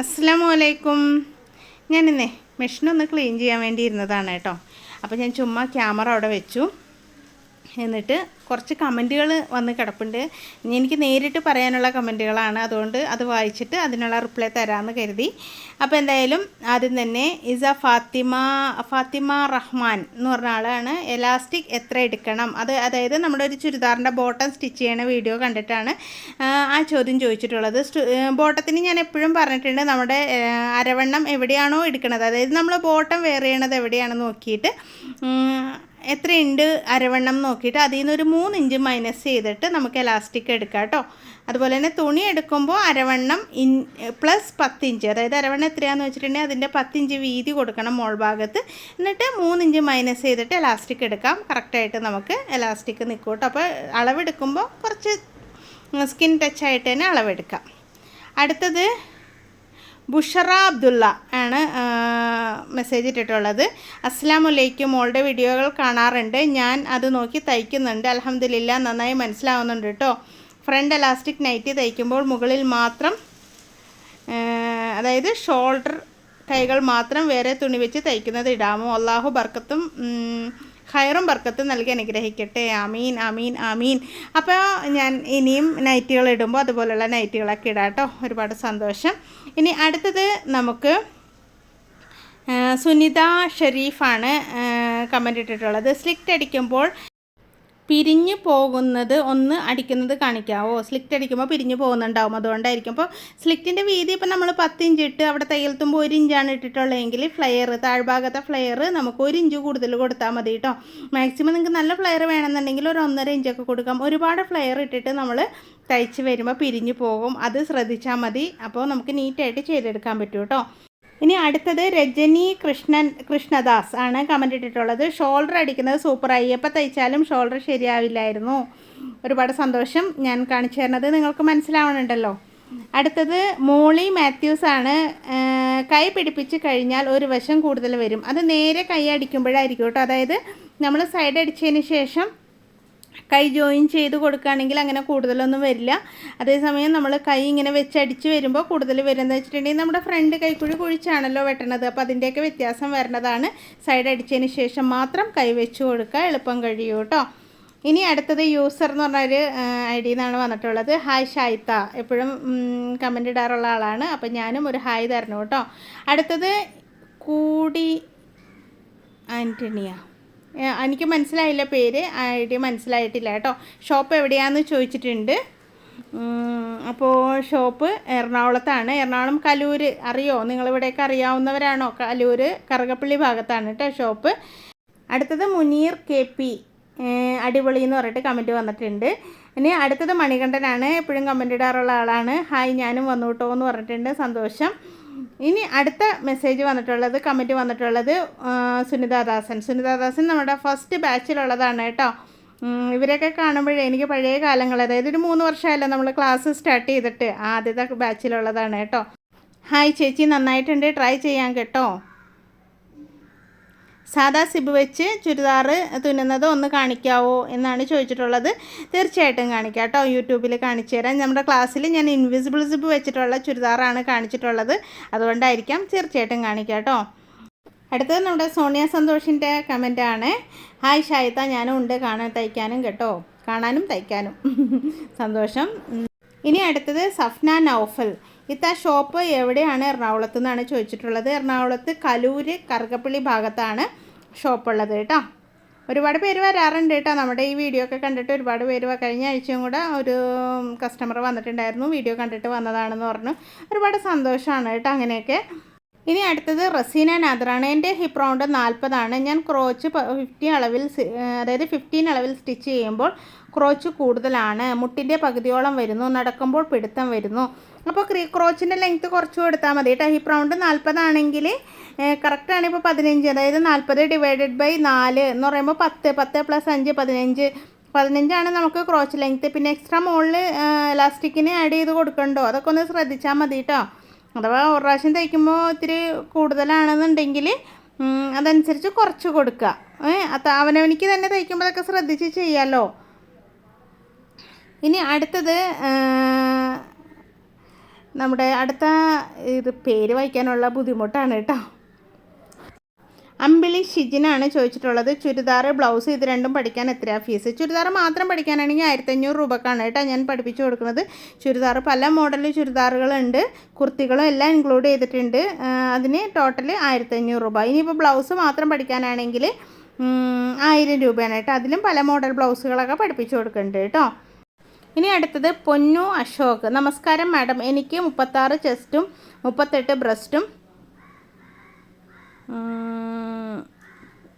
അസ്സാം വലൈക്കും ഞാനിന്നേ മെഷീനൊന്ന് ക്ലീൻ ചെയ്യാൻ വേണ്ടി ഇരുന്നതാണ് കേട്ടോ. അപ്പോൾ ഞാൻ ചുമ്മാ ക്യാമറ അവിടെ വെച്ചു. എന്നിട്ട് കുറച്ച് കമന്റുകൾ വന്ന് കിടപ്പുണ്ട്. ഇനി എനിക്ക് നേരിട്ട് പറയാനുള്ള കമന്റുകളാണ്. അതുകൊണ്ട് അത് വായിച്ചിട്ട് അതിനുള്ള റിപ്ലൈ തരാമെന്ന് കരുതി. അപ്പോൾ എന്തായാലും ആദ്യം തന്നെ ഇസ ഫാത്തിമ ഫാത്തിമ റഹ്മാൻ എന്ന് പറഞ്ഞ ആളാണ്. എലാസ്റ്റിക് എത്ര എടുക്കണം? അത് അതായത് നമ്മുടെ ഒരു ചുരിദാറിന്റെ ബോട്ടം സ്റ്റിച്ച് ചെയ്യണ വീഡിയോ കണ്ടിട്ടാണ് ആ, ചോദ്യം ചോദിച്ചിട്ടുള്ളത്. ബോട്ടത്തിന് ഞാൻ എപ്പോഴും പറഞ്ഞിട്ടുണ്ട് നമ്മുടെ അരവണ്ണം എവിടെയാണോ എടുക്കുന്നത് അതായത് നമ്മൾ ബോട്ടം വെയർ ചെയ്യണത് എവിടെയാണെന്ന് നോക്കിയിട്ട് എത്രയുണ്ട് അരവണ്ണം നോക്കിയിട്ട് അതിൽ നിന്ന് ഒരു മൂന്ന് ഇഞ്ച് മൈനസ് ചെയ്തിട്ട് നമുക്ക് എലാസ്റ്റിക് എടുക്കാം കേട്ടോ അതുപോലെ തന്നെ തുണി എടുക്കുമ്പോൾ അരവണ്ണം ഇൻ പ്ലസ് പത്തിഞ്ച് അതായത് അരവണ്ണം എത്രയാണെന്ന് വെച്ചിട്ടുണ്ടെങ്കിൽ അതിന്റെ പത്തിഞ്ച് വീതി കൊടുക്കണം മോൾ ഭാഗത്ത്. എന്നിട്ട് മൂന്നിഞ്ച് മൈനസ് ചെയ്തിട്ട് എലാസ്റ്റിക് എടുക്കാം. കറക്റ്റായിട്ട് നമുക്ക് എലാസ്റ്റിക് നിൽക്കൂട്ടോ കേട്ടോ അപ്പോൾ അളവെടുക്കുമ്പോൾ കുറച്ച് സ്കിൻ ടച്ച് ആയിട്ട് തന്നെ അളവെടുക്കാം. അടുത്തത് ബുഷറ അബ്ദുള്ള ആണ് മെസ്സേജ് ഇട്ടിട്ടുള്ളത്. അസ്സാം വലൈക്കും മോളുടെ വീഡിയോകൾ കാണാറുണ്ട്. ഞാൻ അത് നോക്കി തയ്ക്കുന്നുണ്ട്. അലഹമ്മദില്ല നന്നായി മനസ്സിലാവുന്നുണ്ട് കേട്ടോ ഫ്രണ്ട് എലാസ്റ്റിക് നൈറ്റി തയ്ക്കുമ്പോൾ മുകളിൽ മാത്രം അതായത് ഷോൾഡർ കൈകൾ മാത്രം വേറെ തുണി വെച്ച് തയ്ക്കുന്നത് ഇടാമോ? അള്ളാഹു ബർക്കത്തും ഖൈറും ബർക്കത്തും നൽകി അനുഗ്രഹിക്കട്ടെ. ആമീൻ ആമീൻ ആമീൻ. അപ്പോൾ ഞാൻ ഇനിയും നൈറ്റുകൾ ഇടുമ്പോൾ അതുപോലെയുള്ള നൈറ്റുകളൊക്കെ ഇടാം കേട്ടോ. ഒരുപാട് സന്തോഷം. ഇനി അടുത്തത് നമുക്ക് സുനിത ഷെരീഫാണ് കമന്റ് ഇട്ടിട്ടുള്ളത്. സ്ലിക്റ്റ് അടിക്കുമ്പോൾ പിരിഞ്ഞു പോകുന്നത് ഒന്ന് അടിക്കുന്നത് കാണിക്കാവോ? സ്ലിറ്റ് അടിക്കുമ്പോൾ പിരിഞ്ഞു പോകുന്നുണ്ടാവും. അതുകൊണ്ടായിരിക്കും. അപ്പോൾ സ്ലിക്റ്റിന്റെ വീതി ഇപ്പോൾ നമ്മൾ പത്ത് ഇഞ്ച് ഇട്ട് അവിടെ തയ്യൽ തുമ്പോൾ ഒരു ഇഞ്ചാണ് ഇട്ടിട്ടുള്ളതെങ്കിൽ ഫ്ലെയർ താഴ്ഭാഗത്തെ ഫ്ലെയർ നമുക്ക് ഒരു ഇഞ്ച് കൂടുതൽ കൊടുത്താൽ മതി കേട്ടോ മാക്സിമം നിങ്ങൾക്ക് നല്ല ഫ്ലെയർ വേണമെന്നുണ്ടെങ്കിൽ ഒരു ഒന്നര ഇഞ്ചൊക്കെ കൊടുക്കാം. ഒരുപാട് ഫ്ലെയർ ഇട്ടിട്ട് നമ്മൾ തയ്ച്ച് വരുമ്പോൾ പിരിഞ്ഞു പോകും. അത് ശ്രദ്ധിച്ചാൽ മതി. അപ്പോൾ നമുക്ക് നീറ്റായിട്ട് ചെയ്തെടുക്കാൻ പറ്റും കേട്ടോ ഇനി അടുത്തത് രജനി കൃഷ്ണൻ കൃഷ്ണദാസ് ആണ് കമന്റ് ഇട്ടിട്ടുള്ളത്. ഷോൾഡർ അടിക്കുന്നത് സൂപ്പറായി എപ്പോൾ തയ്ച്ചാലും ഷോൾഡർ ശരിയാവില്ലായിരുന്നു. ഒരുപാട് സന്തോഷം ഞാൻ കാണിച്ചു തരുന്നത്. നിങ്ങൾക്ക് മനസ്സിലാവണുണ്ടല്ലോ. അടുത്തത് മോളി മാത്യൂസ് ആണ്. കൈ പിടിപ്പിച്ച് കഴിഞ്ഞാൽ ഒരു വശം കൂടുതൽ വരും. അത് നേരെ കൈ അടിക്കുമ്പോഴായിരിക്കും കേട്ടോ. അതായത് നമ്മൾ സൈഡ് അടിച്ചതിന് ശേഷം കൈ ജോയിൻ ചെയ്ത് കൊടുക്കുകയാണെങ്കിൽ അങ്ങനെ കൂടുതലൊന്നും വരില്ല. അതേസമയം നമ്മൾ കൈ ഇങ്ങനെ വെച്ചടിച്ച് വരുമ്പോൾ കൂടുതൽ വരുന്നത് വെച്ചിട്ടുണ്ടെങ്കിൽ നമ്മുടെ ഫ്രണ്ട് കൈക്കുഴി കുഴിച്ചാണല്ലോ വെട്ടണത്. അപ്പോൾ അതിന്റെയൊക്കെ വ്യത്യാസം വരണതാണ്. സൈഡ് അടിച്ചതിന് ശേഷം മാത്രം കൈ വെച്ച് കൊടുക്കുക എളുപ്പം കഴിയൂ കേട്ടോ. ഇനി അടുത്തത് യൂസർ എന്ന് പറഞ്ഞൊരു ഐ ഡി വന്നിട്ടുള്ളത്. ഹായ് ഷായിത്ത എപ്പോഴും കമന്റ് ഇടാറുള്ള ആളാണ്. അപ്പം ഞാനും ഒരു ഹായ് തരണം കേട്ടോ. അടുത്തത് കൂടി ആന്റണിയ എനിക്ക് മനസ്സിലായില്ല പേര്. ഐഡിയ മനസ്സിലായിട്ടില്ല കേട്ടോ. ഷോപ്പ് എവിടെയാണെന്ന് ചോദിച്ചിട്ടുണ്ട്. അപ്പോൾ ഷോപ്പ് എറണാകുളത്താണ്. എറണാകുളം കലൂർ അറിയോ? നിങ്ങളിവിടെയൊക്കെ അറിയാവുന്നവരാണോ? കലൂർ കറുകപ്പള്ളി ഭാഗത്താണ് കേട്ടോ ഷോപ്പ്. അടുത്തത് മുനീർ കെ പി. അടിപൊളി എന്ന് പറഞ്ഞിട്ട് കമന്റ് വന്നിട്ടുണ്ട്. ഇനി അടുത്തത് മണികണ്ഠനാണ്. എപ്പോഴും കമന്റ് ഇടാറുള്ള ആളാണ്. ഹായ് ഞാനും വന്നു കേട്ടോ എന്ന് പറഞ്ഞിട്ടുണ്ട്. സന്തോഷം. ഇനി അടുത്ത മെസ്സേജ് വന്നിട്ടുള്ളത് കമന്റ് വന്നിട്ടുള്ളത് സുനിതാദാസൻ സുനിതാദാസൻ നമ്മുടെ ഫസ്റ്റ് ബാച്ചിലുള്ളതാണ് കേട്ടോ. ഇവരെയൊക്കെ കാണുമ്പോഴേ എനിക്ക് പഴയ കാലങ്ങൾ അതായത് ഒരു മൂന്ന് വർഷമായല്ലോ നമ്മൾ ക്ലാസ് സ്റ്റാർട്ട് ചെയ്തിട്ട് ആദ്യത്തെ ബാച്ചിലുള്ളതാണ് കേട്ടോ. ഹായ് ചേച്ചി നന്നായിട്ടുണ്ട്. ട്രൈ ചെയ്യാൻ കേട്ടോ. സാദാ സിബ് വെച്ച് ചുരിദാർ തുന്നുന്നത് ഒന്ന് കാണിക്കാവോ എന്നാണ് ചോദിച്ചിട്ടുള്ളത്. തീർച്ചയായിട്ടും കാണിക്കാം കേട്ടോ. യൂട്യൂബിൽ കാണിച്ചു തരാം. നമ്മുടെ ക്ലാസ്സിൽ ഞാൻ ഇൻവിസിബിൾ സിബ് വെച്ചിട്ടുള്ള ചുരിദാറാണ് കാണിച്ചിട്ടുള്ളത്. അതുകൊണ്ടായിരിക്കാം തീർച്ചയായിട്ടും കാണിക്കാം കേട്ടോ. അടുത്തത് നമ്മുടെ സോണിയ സന്തോഷിന്റെ കമന്റാണ് ഹായ് ഷായിത്ത ഞാനും ഉണ്ട്. കാണാൻ തയ്ക്കാനും കേട്ടോ. കാണാനും തയ്ക്കാനും. സന്തോഷം. ഇനി അടുത്തത് സഫ്ന നൗഫൽ. ഇത്ത ഷോപ്പ് എവിടെയാണ് എറണാകുളത്ത് നിന്നാണ് ചോദിച്ചിട്ടുള്ളത്. എറണാകുളത്ത് കലൂര് കറുകപ്പള്ളി ഭാഗത്താണ് ഷോപ്പുള്ളത് കേട്ടോ. ഒരുപാട് പേര് വരാറുണ്ട് കേട്ടോ. നമ്മുടെ ഈ വീഡിയോ ഒക്കെ കണ്ടിട്ട് ഒരുപാട് പേര് കഴിഞ്ഞ ആഴ്ചയും കൂടെ ഒരു കസ്റ്റമർ വന്നിട്ടുണ്ടായിരുന്നു. വീഡിയോ കണ്ടിട്ട് വന്നതാണെന്ന് പറഞ്ഞു. ഒരുപാട് സന്തോഷമാണ് കേട്ടോ അങ്ങനെയൊക്കെ. ഇനി അടുത്തത് റസീന നാദറാണ്. എന്റെ ഹിപ്പ് റൗണ്ട് നാൽപ്പതാണ് ഞാൻ ക്രോച്ച് ഫിഫ്റ്റി അളവിൽ അതായത് ഫിഫ്റ്റീൻ അളവിൽ സ്റ്റിച്ച് ചെയ്യുമ്പോൾ ക്രോച്ച് കൂടുതലാണ്. മുട്ടിന്റെ പകുതിയോളം വരുന്നു. നടക്കുമ്പോൾ പിടുത്തം വരുന്നു. അപ്പോൾ ക്രീ ക്രോച്ചിന്റെ ലെങ്ത്ത് കുറച്ച് കൊടുത്താൽ മതി. കേട്ടോ ഹിപ്പ് റൗണ്ട് നാൽപ്പതാണെങ്കിൽ കറക്റ്റാണ് ഇപ്പോൾ പതിനഞ്ച്. അതായത് നാൽപ്പത് ഡിവൈഡഡ് ബൈ നാല് എന്ന് പറയുമ്പോൾ പത്ത്. പത്ത് പ്ലസ് അഞ്ച് പതിനഞ്ച്. പതിനഞ്ചാണ് നമുക്ക് ക്രോച്ച് ലെങ്ത്ത്. പിന്നെ എക്സ്ട്രാ മുകളിൽ ഇലാസ്റ്റിക്കിന് ആഡ് ചെയ്ത് കൊടുക്കണ്ടോ? അതൊക്കെ ഒന്ന് ശ്രദ്ധിച്ചാൽ മതി കേട്ടോ. അഥവാ ഒരു പ്രാവശ്യം തയ്ക്കുമ്പോൾ ഇത്തിരി കൂടുതലാണെന്നുണ്ടെങ്കിൽ അതനുസരിച്ച് കുറച്ച് കൊടുക്കുക. ഏഹ് അവനവനിക്ക് തന്നെ തയ്ക്കുമ്പോഴൊക്കെ ശ്രദ്ധിച്ച് ചെയ്യാമല്ലോ ഇനി അടുത്തത് നമ്മുടെ അടുത്ത ഇത് പേര് വായിക്കാനുള്ള ബുദ്ധിമുട്ടാണ് കേട്ടോ. അമ്പിളി ഷിജിനാണ് ചോദിച്ചിട്ടുള്ളത് ചുരിദാർ ബ്ലൗസ് ഇത് രണ്ടും പഠിക്കാൻ എത്രയാണ് ഫീസ്? ചുരിദാർ മാത്രം പഠിക്കാനാണെങ്കിൽ ആയിരത്തഞ്ഞൂറ് രൂപക്കാണ് കേട്ടോ ഞാൻ പഠിപ്പിച്ചു കൊടുക്കുന്നത്. ചുരിദാർ പല മോഡൽ ചുരിദാറുകളുണ്ട് കുർത്തികളും എല്ലാം ഇൻക്ലൂഡ് ചെയ്തിട്ടുണ്ട്. അതിന് ടോട്ടൽ ആയിരത്തഞ്ഞൂറ് രൂപ. ഇനിയിപ്പോൾ ബ്ലൗസ് മാത്രം പഠിക്കാനാണെങ്കിൽ ആയിരം രൂപയാണ് കേട്ടോ. അതിലും പല മോഡൽ ബ്ലൗസുകളൊക്കെ പഠിപ്പിച്ചു കൊടുക്കുന്നുണ്ട് കേട്ടോ. ഇനി അടുത്തത് പൊന്നു അശോക്. നമസ്കാരം മാഡം. എനിക്ക് മുപ്പത്താറ് ചെസ്റ്റും മുപ്പത്തെട്ട് ബ്രസ്റ്റും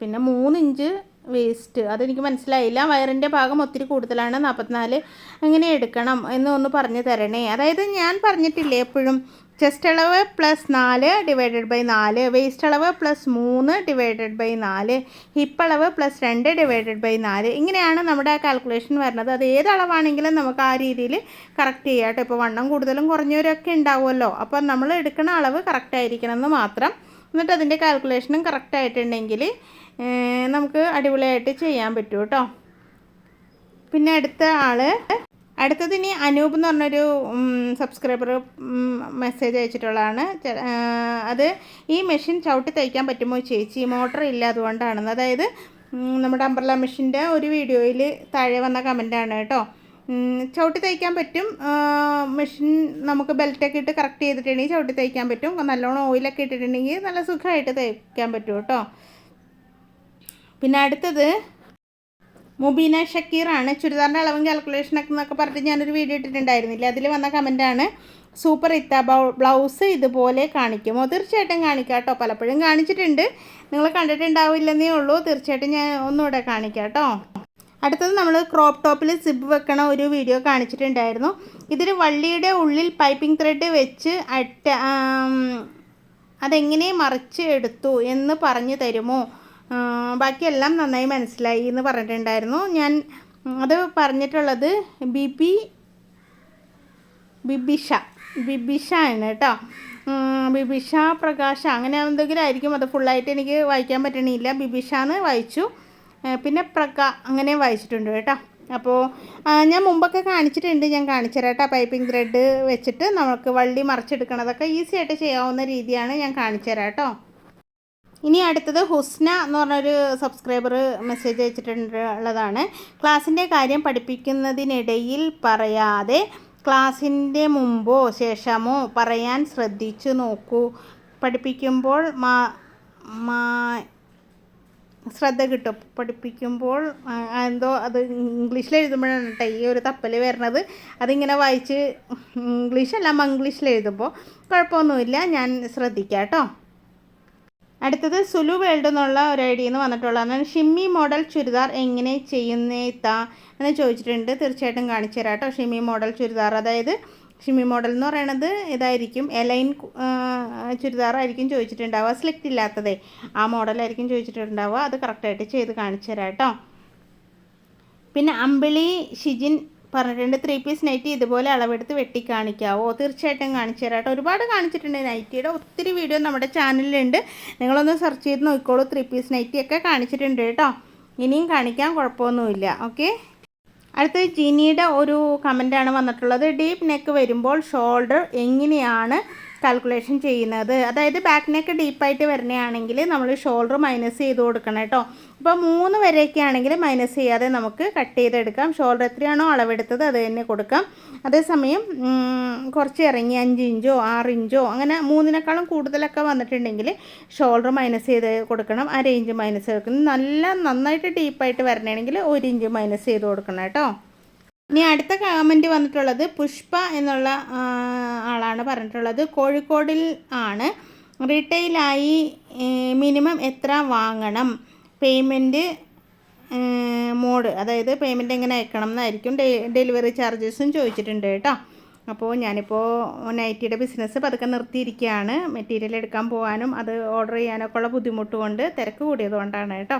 പിന്നെ മൂന്ന് ഇഞ്ച് വേസ്റ്റ് അതെനിക്ക് മനസ്സിലായില്ല. വയറിന്റെ ഭാഗം ഒത്തിരി കൂടുതലാണ്. നാൽപ്പത്തിനാല് എങ്ങനെ എടുക്കണം എന്ന് ഒന്ന് പറഞ്ഞു തരണേ. അതായത് ഞാൻ പറഞ്ഞിട്ടില്ലേ എപ്പോഴും ചെസ്റ്റ് അളവ് പ്ലസ് നാല് ഡിവൈഡഡ് ബൈ നാല് വേസ്റ്റ് അളവ് പ്ലസ് മൂന്ന് ഡിവൈഡഡ് ബൈ നാല് ഹിപ്പ് അളവ് പ്ലസ് രണ്ട് ഡിവൈഡഡ് ബൈ നാല്. ഇങ്ങനെയാണ് നമ്മുടെ കാൽക്കുലേഷൻ വരുന്നത്. അത് ഏത് അളവാണെങ്കിലും നമുക്ക് ആ രീതിയിൽ കറക്റ്റ് ചെയ്യാം കേട്ടോ. ഇപ്പോൾ വണ്ണം കൂടുതലും കുറഞ്ഞവരൊക്കെ ഉണ്ടാവുമല്ലോ. അപ്പോൾ നമ്മൾ എടുക്കുന്ന അളവ് കറക്റ്റ് ആയിരിക്കണം എന്ന് മാത്രം. എന്നിട്ട് അതിന്റെ കാൽക്കുലേഷനും കറക്റ്റ് ആയിട്ടുണ്ടെങ്കിൽ നമുക്ക് അടിപൊളിയായിട്ട് ചെയ്യാൻ പറ്റും കേട്ടോ. പിന്നെ അടുത്ത ആൾ അടുത്തത് ഇനി അനൂപ് എന്ന് പറഞ്ഞൊരു സബ്സ്ക്രൈബർ മെസ്സേജ് അയച്ചിട്ടുള്ളതാണ്. അത് ഈ മെഷീൻ ചവിട്ടി തയ്ക്കാൻ പറ്റുമോ ചേച്ചി? മോട്ടർ ഇല്ല അതുകൊണ്ടാണെന്ന്. അതായത് നമ്മുടെ അംബ്രല മെഷീന്റെ ഒരു വീഡിയോയിൽ താഴെ വന്ന കമന്റാണ് കേട്ടോ. ചവിട്ടി തയ്ക്കാൻ പറ്റും. മെഷീൻ നമുക്ക് ബെൽറ്റൊക്കെ ഇട്ട് കറക്റ്റ് ചെയ്തിട്ടുണ്ടെങ്കിൽ ചവിട്ടി തയ്ക്കാൻ പറ്റും. നല്ലോണം ഓയിലൊക്കെ ഇട്ടിട്ടുണ്ടെങ്കിൽ നല്ല സുഖമായിട്ട് തയ്ക്കാൻ പറ്റും കേട്ടോ. പിന്നെ അടുത്തത് മുബീന ഷക്കീറാണ്. ചുരിദാറിന്റെ അളവും കാൽക്കുലേഷനൊക്കെ എന്നൊക്കെ പറഞ്ഞിട്ട് ഞാനൊരു വീഡിയോ ഇട്ടിട്ടുണ്ടായിരുന്നില്ല? അതിൽ വന്ന കമന്റാണ് സൂപ്പർ ഇത്ത ബ്ലൗസ് ഇതുപോലെ കാണിക്കുമോ തീർച്ചയായിട്ടും കാണിക്കാം കേട്ടോ. പലപ്പോഴും കാണിച്ചിട്ടുണ്ട്. നിങ്ങൾ കണ്ടിട്ടുണ്ടാവില്ലെന്നേ ഉള്ളൂ. തീർച്ചയായിട്ടും ഞാൻ ഒന്നുകൂടെ കാണിക്കാം കേട്ടോ. അടുത്തത് നമ്മൾ ക്രോപ്പ് ടോപ്പിൽ സിബ് വെക്കണ ഒരു വീഡിയോ കാണിച്ചിട്ടുണ്ടായിരുന്നു. ഇതിൽ വള്ളിയുടെ ഉള്ളിൽ പൈപ്പിംഗ് ത്രെഡ് വെച്ച് അറ്റ അതെങ്ങനെ മറിച്ച് എടുത്തു എന്ന് പറഞ്ഞു തരുമോ? ബാക്കിയെല്ലാം നന്നായി മനസ്സിലായി എന്ന് പറഞ്ഞിട്ടുണ്ടായിരുന്നു. ഞാൻ അത് പറഞ്ഞിട്ടുള്ളത് ബിബി ബിബിഷ ബിബിഷ ആണ് കേട്ടോ. ബിബിഷ പ്രകാശ അങ്ങനെ എന്തെങ്കിലും ആയിരിക്കും അത് ഫുള്ളായിട്ട് എനിക്ക് വായിക്കാൻ പറ്റണില്ല. ബിബിഷ എന്ന് വായിച്ചു. പിന്നെ പ്രക അങ്ങനെ വായിച്ചിട്ടുണ്ട് കേട്ടോ. അപ്പോൾ ഞാൻ മുമ്പൊക്കെ കാണിച്ചിട്ടുണ്ട്. ഞാൻ കാണിച്ചുതരാം കേട്ടോ. പൈപ്പിംഗ് ത്രെഡ് വെച്ചിട്ട് നമുക്ക് വള്ളി മറിച്ചെടുക്കണതൊക്കെ ഈസി ആയിട്ട് ചെയ്യാവുന്ന രീതിയാണ് ഞാൻ കാണിച്ചേരാട്ടോ കേട്ടോ. ഇനി അടുത്തത് ഹുസ്ന എന്ന് പറഞ്ഞൊരു സബ്സ്ക്രൈബർ മെസ്സേജ് അയച്ചിട്ടുള്ളതാണ്. ക്ലാസ്സിന്റെ കാര്യം പഠിപ്പിക്കുന്നതിനിടയിൽ പറയാതെ ക്ലാസ്സിന്റെ മുമ്പോ ശേഷമോ പറയാൻ ശ്രദ്ധിച്ചു നോക്കൂ. പഠിപ്പിക്കുമ്പോൾ മാ മാ ശ്രദ്ധ കിട്ടും. പഠിപ്പിക്കുമ്പോൾ എന്തോ അത് ഇംഗ്ലീഷിൽ എഴുതുമ്പോഴാണ് കേട്ടോ ഈ ഒരു തപ്പൽ വരുന്നത്. അതിങ്ങനെ വായിച്ച് ഇംഗ്ലീഷ് അല്ല മംഗ്ലീഷിൽ എഴുതുമ്പോൾ കുഴപ്പമൊന്നുമില്ല. ഞാൻ ശ്രദ്ധിക്കാം കേട്ടോ. അടുത്തത് സുലു വേൾഡ് എന്നുള്ള ഒരു ഐഡിയിൽ നിന്ന് വന്നിട്ടുള്ളതാണ് ഷിമ്മി മോഡൽ ചുരിദാർ എങ്ങനെ ചെയ്യുന്നേത്താ എന്ന് ചോദിച്ചിട്ടുണ്ട്. തീർച്ചയായിട്ടും കാണിച്ചു തരാം കേട്ടോ ഷിമ്മി മോഡൽ ചുരിദാർ. അതായത് ഷിമ്മി മോഡൽ എന്ന് പറയണത് ഇതായിരിക്കും എലൈൻ ചുരിദാറായിരിക്കും ചോദിച്ചിട്ടുണ്ടാവുക. സെലക്ട് ഇല്ലാത്തതേ ആ മോഡലായിരിക്കും ചോദിച്ചിട്ടുണ്ടാവുക. അത് കറക്റ്റായിട്ട് ചെയ്ത് കാണിച്ചു തരാം കേട്ടോ. പിന്നെ അമ്പിളി ഷിജിൻ പറഞ്ഞിട്ടുണ്ട് ത്രീ പീസ് നൈറ്റി ഇതുപോലെ അളവെടുത്ത് വെട്ടി കാണിക്കാവോ തീർച്ചയായിട്ടും കാണിച്ചു തരാം കേട്ടോ. ഒരുപാട് കാണിച്ചിട്ടുണ്ട് നൈറ്റിയുടെ ഒത്തിരി വീഡിയോ നമ്മുടെ ചാനലിലുണ്ട് നിങ്ങളൊന്ന് സെർച്ച് ചെയ്ത് നോക്കിക്കോളൂ. ത്രീ പീസ് നൈറ്റിയൊക്കെ കാണിച്ചിട്ടുണ്ട് കേട്ടോ. ഇനിയും കാണിക്കാൻ കുഴപ്പമൊന്നുമില്ല. ഓക്കെ അടുത്തത് ജിനിയുടെ ഒരു കമന്റാണ് വന്നിട്ടുള്ളത്. ഡീപ്പ് നെക്ക് വരുമ്പോൾ ഷോൾഡർ എങ്ങനെയാണ് കാൽക്കുലേഷൻ ചെയ്യുന്നത്. അതായത് ബാക്ക് നെക്ക് ഡീപ്പായിട്ട് വരണയാണെങ്കിൽ നമ്മൾ ഷോൾഡർ മൈനസ് ചെയ്ത് കൊടുക്കണം കേട്ടോ. ഇപ്പോൾ മൂന്ന് വരെയൊക്കെ ആണെങ്കിൽ മൈനസ് ചെയ്യാതെ നമുക്ക് കട്ട് ചെയ്തെടുക്കാം. ഷോൾഡർ എത്രയാണോ അളവെടുത്തത് അത് തന്നെ കൊടുക്കാം. അതേസമയം കുറച്ച് ഇറങ്ങി അഞ്ച് ഇഞ്ചോ ആറ് ഇഞ്ചോ അങ്ങനെ മൂന്നിനേക്കാളും കൂടുതലൊക്കെ വന്നിട്ടുണ്ടെങ്കിൽ ഷോൾഡർ മൈനസ് ചെയ്ത് കൊടുക്കണം. അര ഇഞ്ച് മൈനസ് കൊടുക്കണം. നല്ല നന്നായിട്ട് ഡീപ്പായിട്ട് വരണമെങ്കിൽ ഒരു ഇഞ്ച് മൈനസ് ചെയ്ത് കൊടുക്കണം കേട്ടോ. ഇനി അടുത്ത കമന്റ് വന്നിട്ടുള്ളത് പുഷ്പ എന്നുള്ള ആളാണ് പറഞ്ഞിട്ടുള്ളത്. കോഴിക്കോടിൽ ആണ്. റീറ്റെയിലായി മിനിമം എത്ര വാങ്ങണം? പേയ്മെന്റ് മോഡ് അതായത് പേയ്മെന്റ് എങ്ങനെ അയക്കണം എന്നായിരിക്കും ഡെലിവറി ചാർജസും ചോദിച്ചിട്ടുണ്ട് കേട്ടോ. അപ്പോൾ ഞാനിപ്പോൾ നൈറ്റിയുടെ ബിസിനസ് പതുക്കെ നിർത്തിയിരിക്കുകയാണ്. മെറ്റീരിയൽ എടുക്കാൻ പോകാനും അത് ഓർഡർ ചെയ്യാനൊക്കെ ഉള്ള ബുദ്ധിമുട്ടുകൊണ്ട് തിരക്ക് കൂടിയത് കൊണ്ടാണ് കേട്ടോ.